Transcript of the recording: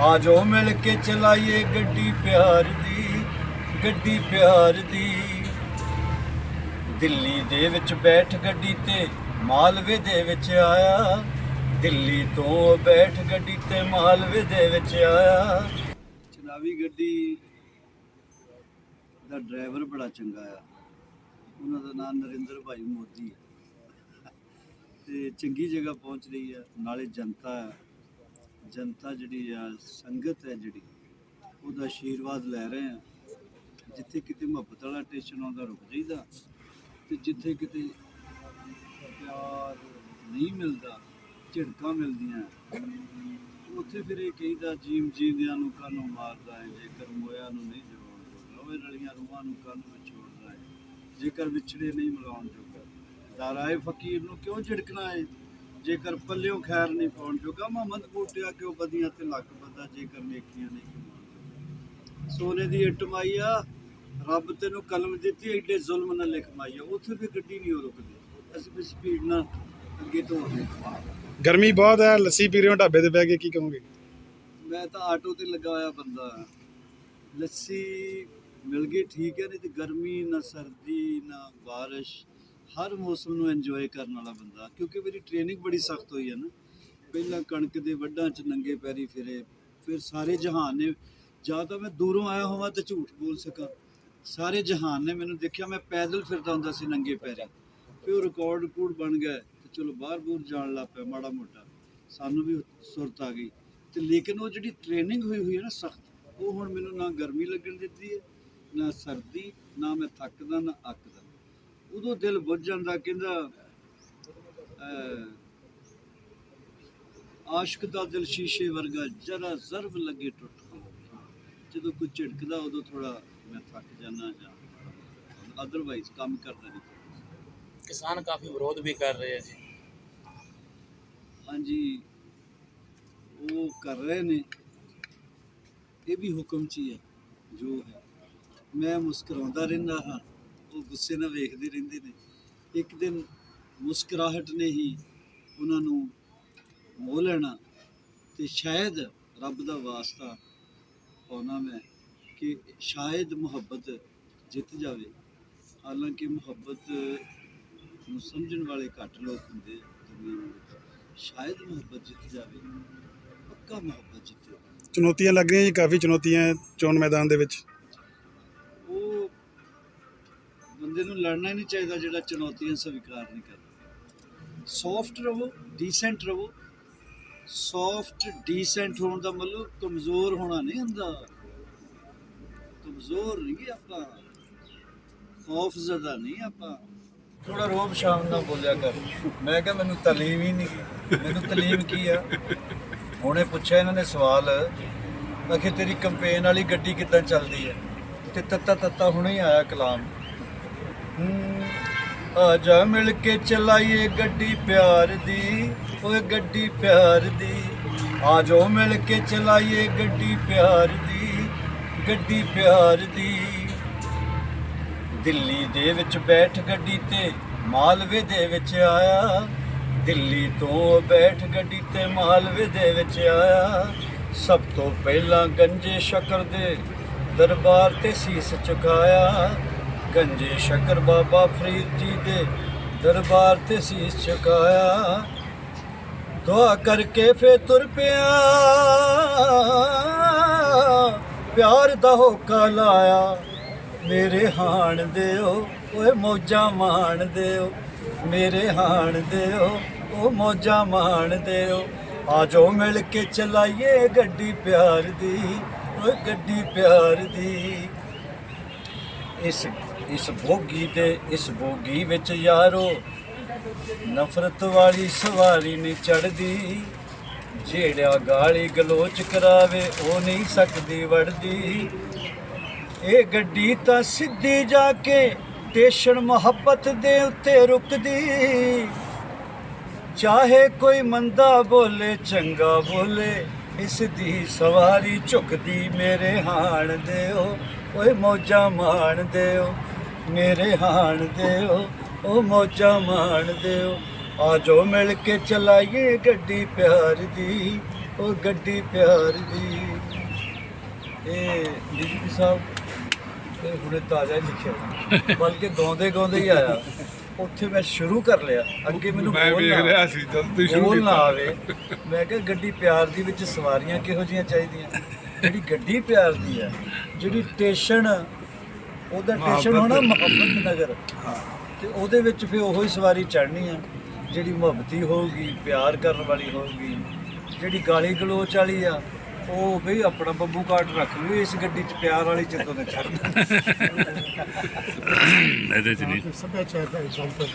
ਆ ਜੋ ਮਿਲ ਕੇ ਚਲਾਈਏ ਗੱਡੀ ਪਿਆਰ ਦੀ, ਗੱਡੀ ਪਿਆਰ ਦੀ। ਦਿੱਲੀ ਦੇ ਵਿੱਚ ਬੈਠ ਗੱਡੀ ਤੇ ਮਾਲਵੇ ਦੇ ਵਿੱਚ ਆਇਆ। ਦਿੱਲੀ ਤੋਂ ਬੈਠ ਗੱਡੀ ਤੇ ਮਾਲਵੇ ਦੇ ਵਿੱਚ ਆਇਆ। ਚਨਾਵੀ ਗੱਡੀ ਦਾ ਡਰਾਈਵਰ ਬੜਾ ਚੰਗਾ ਆ। ਉਹਨਾਂ ਦਾ ਨਾਮ ਨਰਿੰਦਰ ਭਾਈ ਮੋਦੀ ਤੇ ਚੰਗੀ ਜਗ੍ਹਾ ਪਹੁੰਚ ਰਹੀ ਹੈ ਨਾਲੇ ਜਨਤਾ ਹੈ ਜਨਤਾ ਜਿਹੜੀ ਆ, ਸੰਗਤ ਹੈ ਜਿਹੜੀ, ਉਹਦਾ ਆਸ਼ੀਰਵਾਦ ਲੈ ਰਹੇ ਆ। ਜਿੱਥੇ ਕਿਤੇ ਮੁਹੱਬਤ ਵਾਲਾ ਟੇਸ਼ਨ ਆਉਂਦਾ, ਰੁਕ ਜਾਈਦਾ। ਤੇ ਜਿੱਥੇ ਕਿਤੇ ਪਿਆਰ ਨਹੀਂ ਮਿਲਦਾ, ਝਿੜਕਾਂ ਮਿਲਦੀਆਂ, ਉੱਥੇ ਫਿਰ ਇਹ ਕਹਿੰਦਾ ਜੀਮ ਜੀਂਦਿਆਂ ਨੂੰ ਕਾਨੂੰ ਮਾਰਦਾ ਹੈ, ਜੇਕਰ ਮੋਇਆ ਨੂੰ ਨਹੀਂ ਜੋੜਦਾ ਲੋਵੇ ਰਲੀਆਂ ਰੂਹਾਂ ਨੂੰ ਕੰਨ ਵਿੱਚ ਛੋੜਦਾ ਹੈ। ਜੇਕਰ ਵਿਛੜੇ ਨਹੀਂ ਮਿਲਾਉਣ ਜੋਗਾ। ਦਾਰਾਏ ਫਕੀਰ ਨੂੰ ਕਿਉਂ ਝਿੜਕਣਾ ਹੈ? ਜੇਕਰ ਪੱਲਿਓਂ ਖੈਰ ਨਹੀਂ ਪਾਉਣ ਜੋਗਾ ਮੁਹੰਮਦ ਬੂਟਿਆ ਕਿਉਂ ਬਦੀਆਂ ਤੇ ਲੱਕ ਬੱਦਾ ਜੇਕਰ ਨੇਕੀਆਂ ਨਹੀਂ ਕਮਾਉਣ ਸੋਨੇ ਦੀ ਇੱਟ ਮਾਈਆ ਰੱਬ ਤੈਨੂੰ ਕਲਮ ਦਿੱਤੀ ਐਡੇ ਜ਼ੁਲਮ ਨਾਲ ਲਿਖ ਮਾਈਆ ਉੱਥੇ ਵੀ ਗੱਡੀ ਨਹੀਂ ਰੁਕਦੀ। ਅਸੀਂ ਵੀ ਸਪੀਡ ਨਾਲ ਅੱਗੇ ਤੋਂ ਗਰਮੀ ਬਹੁਤ ਹੈ ਲੱਸੀ ਪੀ ਰਹੇ ਹੋ ਢਾਬੇ ਤੇ ਬਹਿ ਕੇ ਕੀ ਕਹੋਗੇ? ਮੈਂ ਤਾਂ ਆਟੋ ਤੇ ਲੱਗਾ ਹੋਇਆ ਬੰਦਾ। ਲੱਸੀ ਮਿਲ ਗਈ ਠੀਕ ਹੈ ਨਹੀਂ ਤੇ ਗਰਮੀ ਨਾ ਸਰਦੀ ਨਾ ਬਾਰਿਸ਼ ਹਰ ਮੌਸਮ ਨੂੰ ਇੰਜੋਏ ਕਰਨ ਵਾਲਾ ਬੰਦਾ, ਕਿਉਂਕਿ ਮੇਰੀ ਟ੍ਰੇਨਿੰਗ ਬੜੀ ਸਖਤ ਹੋਈ ਹੈ ਨਾ। ਪਹਿਲਾਂ ਕਣਕ ਦੇ ਵੱਢਾਂ 'ਚ ਨੰਗੇ ਪੈਰੀ ਫਿਰੇ, ਫਿਰ ਸਾਰੇ ਜਹਾਨ ਨੇ, ਜਾਂ ਤਾਂ ਮੈਂ ਦੂਰੋਂ ਆਇਆ ਹੋਵਾਂ ਤੇ ਝੂਠ ਬੋਲ ਸਕਾਂ। ਸਾਰੇ ਜਹਾਨ ਨੇ ਮੈਨੂੰ ਦੇਖਿਆ, ਮੈਂ ਪੈਦਲ ਫਿਰਦਾ ਹੁੰਦਾ ਸੀ ਨੰਗੇ ਪੈਰੀ। ਫਿਰ ਉਹ ਰਿਕਾਰਡ ਰਿਕੂਡ ਬਣ ਗਿਆ ਤੇ ਚਲੋ ਬਾਹਰ ਬੂਰ ਜਾਣ ਲੱਗ ਪਿਆ ਮਾੜਾ ਮੋਟਾ। ਸਾਨੂੰ ਵੀ ਸੁਰਤ ਆ ਗਈ। ਤੇ ਲੇਕਿਨ ਉਹ ਜਿਹੜੀ ਟ੍ਰੇਨਿੰਗ ਹੋਈ ਹੋਈ ਹੈ ਨਾ ਸਖਤ, ਉਹ ਹੁਣ ਮੈਨੂੰ ਨਾ ਗਰਮੀ ਲੱਗਣ ਦਿੱਤੀ ਹੈ, ਨਾ ਸਰਦੀ, ਨਾ ਮੈਂ ਥੱਕਦਾ, ਨਾ ਅੱਕਦਾ। ਉਦੋਂ ਦਿਲ ਬੁੱਝ ਜਾਂਦਾ ਕਹਿੰਦਾ ਆਸ਼ਕ ਦਾ ਦਿਲ ਸ਼ੀਸ਼ੇ ਵਰਗਾ ਜਰਾ ਜ਼ਰਬ ਲੱਗੇ ਟੁੱਟ ਜਦੋਂ ਕੋਈ ਝਿੜਕਦਾ ਉਦੋਂ ਥੋੜਾ ਮੈਂ ਥੱਕ ਜਾਂਦਾ ਜਾਂ ਅਦਰਵਾਈਜ਼ ਕੰਮ ਕਰਦਾ ਨਹੀਂ ਕਿਸਾਨ ਕਾਫੀ ਵਿਰੋਧ ਵੀ ਕਰ ਰਹੇ ਆ ਜੀ। ਹਾਂਜੀ ਉਹ ਕਰ ਰਹੇ ਨੇ। ਇਹ ਵੀ ਹੁਕਮ 'ਚ ਹੀ ਹੈ ਜੋ ਹੈ। ਮੈਂ ਮੁਸਕਰਾਉਂਦਾ ਰਹਿੰਦਾ ਹਾਂ। ਉਹ ਗੁੱਸੇ ਨਾਲ ਵੇਖਦੇ ਰਹਿੰਦੇ ਨੇ। ਇੱਕ ਦਿਨ ਮੁਸਕਰਾਹਟ ਨੇ ਹੀ ਉਹਨਾਂ ਨੂੰ ਮੋਹ ਲੈਣਾ ਤੇ ਸ਼ਾਇਦ ਰੱਬ ਦਾ ਵਾਸਤਾ ਪਾਉਣਾ ਮੈਂ ਕਿ ਸ਼ਾਇਦ ਮੁਹੱਬਤ ਜਿੱਤ ਜਾਵੇ। ਹਾਲਾਂਕਿ ਮੁਹੱਬਤ ਨੂੰ ਸਮਝਣ ਵਾਲੇ ਘੱਟ ਲੋਕ ਹੁੰਦੇ ਦੁਨੀਆ ਵਿੱਚ। ਸ਼ਾਇਦ ਮੁਹੱਬਤ ਜਿੱਤ ਜਾਵੇ, ਪੱਕਾ ਮੁਹੱਬਤ ਜਿੱਤੇ। ਚੁਣੌਤੀਆਂ ਲੱਗ ਰਹੀਆਂ ਜੀ, ਕਾਫੀ ਚੁਣੌਤੀਆਂ ਹੈ ਚੋਣ ਮੈਦਾਨ ਦੇ ਵਿੱਚ। ਬੰਦੇ ਨੂੰ ਲੜਨਾ ਹੀ ਨਹੀਂ ਚਾਹੀਦਾ ਜਿਹੜਾ ਚੁਣੌਤੀਆਂ ਸਵੀਕਾਰ ਨਹੀਂ ਕਰਦਾ। ਸੌਫਟ ਰਹੋ ਡੀਸੈਂਟ ਰਹੋ। ਸੌਫਟ ਡੀਸੈਂਟ ਹੋਣ ਦਾ ਮਤਲਬ ਕਮਜ਼ੋਰ ਹੋਣਾ ਨਹੀਂ ਹੁੰਦਾ। ਕਮਜ਼ੋਰ ਨਹੀਂ ਆਪਾਂ। ਖੌਫ ਜ਼ਦਾ ਨਹੀਂ ਆਪਾਂ। ਥੋੜਾ ਰੋਬ ਸ਼ਾਮ ਨਾਲ ਬੋਲਿਆ ਕਰ। ਮੈਂ ਕਿਹਾ ਮੈਨੂੰ ਤਾਲੀਮ ਹੀ ਨਹੀਂ। ਮੈਨੂੰ ਤਾਲੀਮ ਕੀ ਆ? ਹੁਣੇ ਪੁੱਛਿਆ ਇਹਨਾਂ ਨੇ ਸਵਾਲ। ਆਖੇ ਤੇਰੀ ਕੰਪੇਨ ਵਾਲੀ ਗੱਡੀ ਕਿੱਦਾਂ ਚੱਲਦੀ ਹੈ? ਤੇ ਤੱਤਾ ਤੱਤਾ ਹੁਣੇ ਹੀ ਆਇਆ ਕਲਾਮ। ਆ ਜਾ ਮਿਲ ਕੇ ਚਲਾਈਏ ਗੱਡੀ ਪਿਆਰ ਦੀ, ਓਏ ਗੱਡੀ ਪਿਆਰ ਦੀ। ਆ ਜਾਓ ਮਿਲ ਕੇ ਚਲਾਈਏ ਗੱਡੀ ਪਿਆਰ ਦੀ, ਗੱਡੀ ਪਿਆਰ ਦੀ। ਦਿੱਲੀ ਦੇ ਵਿੱਚ ਬੈਠ ਗੱਡੀ ਤੇ ਮਾਲਵੇ ਦੇ ਵਿੱਚ ਆਇਆ। ਦਿੱਲੀ ਤੋਂ ਬੈਠ ਗੱਡੀ ਤੇ ਮਾਲਵੇ ਦੇ ਵਿੱਚ ਆਇਆ। ਸਭ ਤੋਂ ਪਹਿਲਾਂ ਗੰਜੇ ਸ਼ਕਰ ਦੇ ਦਰਬਾਰ ਤੇ ਸੀਸ ਚੁਕਾਇਆ। ਗੰਜੇ ਸ਼ਕਰ ਬਾਬਾ ਫਰੀਦ ਜੀ ਦੇ ਦਰਬਾਰ ਤੇ ਸੀਸ ਝੁਕਾਇਆ ਦੁਆ ਕਰਕੇ ਫੇ ਤੁਰ ਪਿਆ। ਪਿਆਰ ਦਾ ਹੋਕਾ ਲਾਇਆ। ਮੇਰੇ ਹਾਣ ਦਿਓ, ਓਏ ਮੌਜਾਂ ਮਾਣ ਦਿਓ। ਮੇਰੇ ਹਾਣ ਦਿਓ ਉਹ ਮੌਜਾਂ ਮਾਣ ਦਿਓ। ਆਜੋ ਮਿਲ ਕੇ ਚਲਾਈਏ ਗੱਡੀ ਪਿਆਰ ਦੀ, ਓਏ ਗੱਡੀ ਪਿਆਰ ਦੀ। ਇਸ ਇਸ ਭੋਗੀ ਤੇ ਇਸ ਭੋਗੀ ਵਿੱਚ ਯਾਰੋ ਨਫ਼ਰਤ ਵਾਲੀ ਸਵਾਰੀ ਨਹੀਂ ਚੜਦੀ ਜਿਹੜਾ ਗਾਲੀ ਗਲੋਚ ਕਰਾਵੇ ਉਹ ਨਹੀਂ ਸਕਦੀ ਵੜਦੀ। ਇਹ ਗੱਡੀ ਤਾਂ ਸਿੱਧੀ ਜਾ ਕੇ ਟੇਸ਼ਨ ਮੁਹੱਬਤ ਦੇ ਉੱਤੇ ਰੁਕਦੀ। ਚਾਹੇ ਕੋਈ ਮੰਦਾ ਬੋਲੇ, ਚੰਗਾ ਬੋਲੇ, ਇਸ ਦੀ ਸਵਾਰੀ ਝੁਕਦੀ ਮੇਰੇ ਹਾਣ ਦਿਓ। ਓਏ ਮੌਜਾਂ ਮਾਣ ਦਿਓ ਮੇਰੇ ਹਾਣ ਦਿਓ ਉਹ ਮੌਜਾਂ ਮਾਣ ਦਿਓ। ਆਜੋ ਮਿਲ ਕੇ ਚਲਾਈਏ ਗੱਡੀ ਪਿਆਰ ਦੀ ਉਹ ਗੱਡੀ ਪਿਆਰ ਦੀ। ਇਹ ਡੀਜੀਪੀ ਸਾਹਿਬ ਇਹ ਹੁਣੇ ਤਾਜ਼ਾ ਹੀ ਲਿਖਿਆ। ਬਲਕਿ ਗਾਉਂਦੇ ਗਾਉਂਦੇ ਹੀ ਆਇਆ। ਉੱਥੇ ਮੈਂ ਸ਼ੁਰੂ ਕਰ ਲਿਆ। ਅੱਗੇ ਮੈਨੂੰ ਮੈਂ ਵੇਖ ਰਿਹਾ ਸੀ ਜਦ ਤੁਸੀਂ ਸ਼ੁਰੂ ਬੋਲ ਨਾ ਕੀਤਾ। ਆਵੇ। ਮੈਂ ਕਿਹਾ ਗੱਡੀ ਪਿਆਰ ਦੀ ਵਿੱਚ ਸਵਾਰੀਆਂ ਕਿਹੋ ਜੀਆਂ ਚਾਹੀਦੀਆਂ? ਜਿਹੜੀ ਗੱਡੀ ਪਿਆਰ ਦੀ ਆ ਜਿਹੜੀ ਸਟੇਸ਼ਨ ਉਹਦਾ ਸਟੇਸ਼ਨ ਹੋਣਾ ਮੁਹੱਬਤ ਨਗਰ। ਤੇ ਉਹਦੇ ਵਿੱਚ ਫਿਰ ਉਹੋ ਹੀ ਸਵਾਰੀ ਚੜ੍ਹਨੀ ਆ ਜਿਹੜੀ ਮੁਹੱਬਤੀ ਹੋਊਗੀ ਪਿਆਰ ਕਰਨ ਵਾਲੀ ਹੋਊਗੀ। ਜਿਹੜੀ ਗਾਲੀ ਗਲੋਚ ਵਾਲੀ ਆ ਉਹ ਵੀ ਆਪਣਾ ਬੱਬੂ ਕਾਟ ਰੱਖ ਲਓ ਇਸ ਗੱਡੀ 'ਚ ਪਿਆਰ ਵਾਲੀ ਚ ਤੋਂ ਚੜ੍ਹਨਾ। ਇਹਦੇ ਚ ਨਹੀਂ। ਸੱਭਿਆਚਾਰ ਦਾ ਐਗਜ਼ਾਮਪਲ